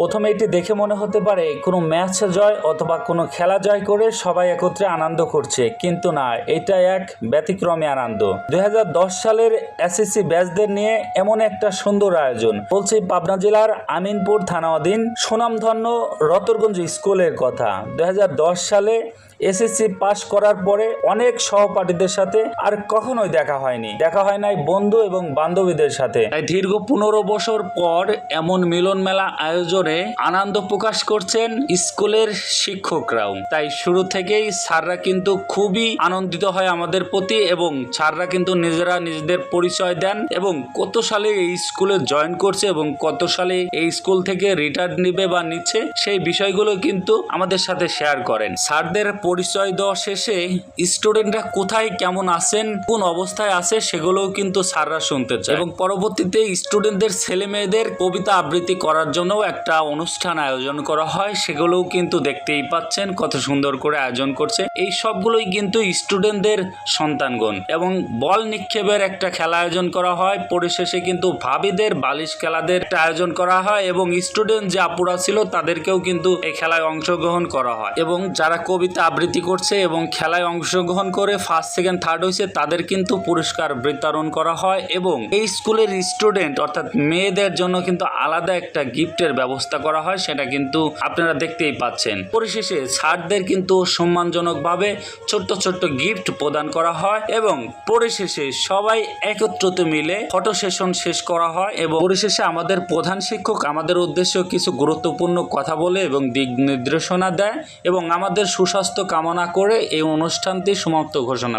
প্রথমে এটি দেখে মনে হতে পারে কোনো ম্যাচ জয় অথবা কোনো খেলা জয় করে সবাই একত্রে আনন্দ করছে, কিন্তু না এটা এক ব্যতিক্রমী আনন্দ। দুই হাজার দশ সালের এসএসসি ব্যাচদের নিয়ে এমন একটা সুন্দর আয়োজন। বলছি পাবনা জেলার আমিনপুর থানাধীন সুনামধন্য রতরগঞ্জ স্কুলের কথা। দু হাজার দশ সালে এসএসসি পাশ করার পরে অনেক সহপাঠীদের সাথে আর কখনোই দেখা হয়নি। দেখা হয় নাই বন্ধু এবং বান্ধবীদের সাথে। তাই দীর্ঘ পনেরো বছর পর এমন মিলন মেলা আয়োজনে আনন্দ প্রকাশ করছেন স্কুলের শিক্ষকরাও। তাই শুরু থেকেই স্যাররা কিন্তু খুবই আনন্দিত হয় আমাদের প্রতি এবং স্যাররা কিন্তু নিজেরা নিজেদের পরিচয় দেন এবং কত সালে এই স্কুলে জয়েন করছে এবং কত সালে এই স্কুল থেকে রিটায়ার নিবে বা নিচ্ছে সেই বিষয়গুলো কিন্তু আমাদের সাথে শেয়ার করেন। স্যারদের পরিচয় দেওয়া শেষে স্টুডেন্টরা কোথায় কেমন আছেন, কোন অবস্থায় আছে সেগুলোও কিন্তু স্যাররা শুনতে চায়। এবং পরবর্তীতে স্টুডেন্টদের ছেলে মেয়েদের কবিতা আবৃত্তি করার জন্য একটা অনুষ্ঠান আয়োজন করা হয়, সেগুলোও কিন্তু দেখতেই পাচ্ছেন কত সুন্দর করে আয়োজন করছে। এই সবগুলোই কিন্তু স্টুডেন্টদের সন্তানগণ। এবং বল নিক্ষেপের একটা খেলা আয়োজন করা হয়, পরিশেষে কিন্তু ভাবিদের বালিশ খেলাদের আয়োজন করা হয় এবং স্টুডেন্ট যে আপুরা ছিল তাদেরকেও কিন্তু এই খেলায় অংশগ্রহণ করা হয়। এবং যারা কবিতা আবৃত্তি করছে এবং খেলায় অংশগ্রহণ করে ফার্স্ট সেকেন্ড থার্ড হয়েছে, তাদের কিন্তু পুরস্কার বিতরণ করা হয় এবং এই স্কুলের স্টুডেন্ট অর্থাৎ মেয়েদের জন্য কিন্তু আলাদা একটা গিফটের ব্যবস্থা করা হয়, সেটা কিন্তু আপনারা দেখতেই পাচ্ছেন। পরিশেষে স্যারদের কিন্তু সম্মানজনকভাবে ছোট্ট ছোট্ট গিফট প্রদান করা হয় এবং পরিশেষে সবাই একত্রিত মিলে ফটো সেশন শেষ করা হয় এবং পরিশেষে আমাদের প্রধান শিক্ষক আমাদের উদ্দেশ্যে কিছু গুরুত্বপূর্ণ কথা বলে এবং দিক নির্দেশনা দেয় এবং আমাদের সুস্বাস্থ্য কামনা করে এই অনুষ্ঠানটি সমাপ্ত ঘোষণা।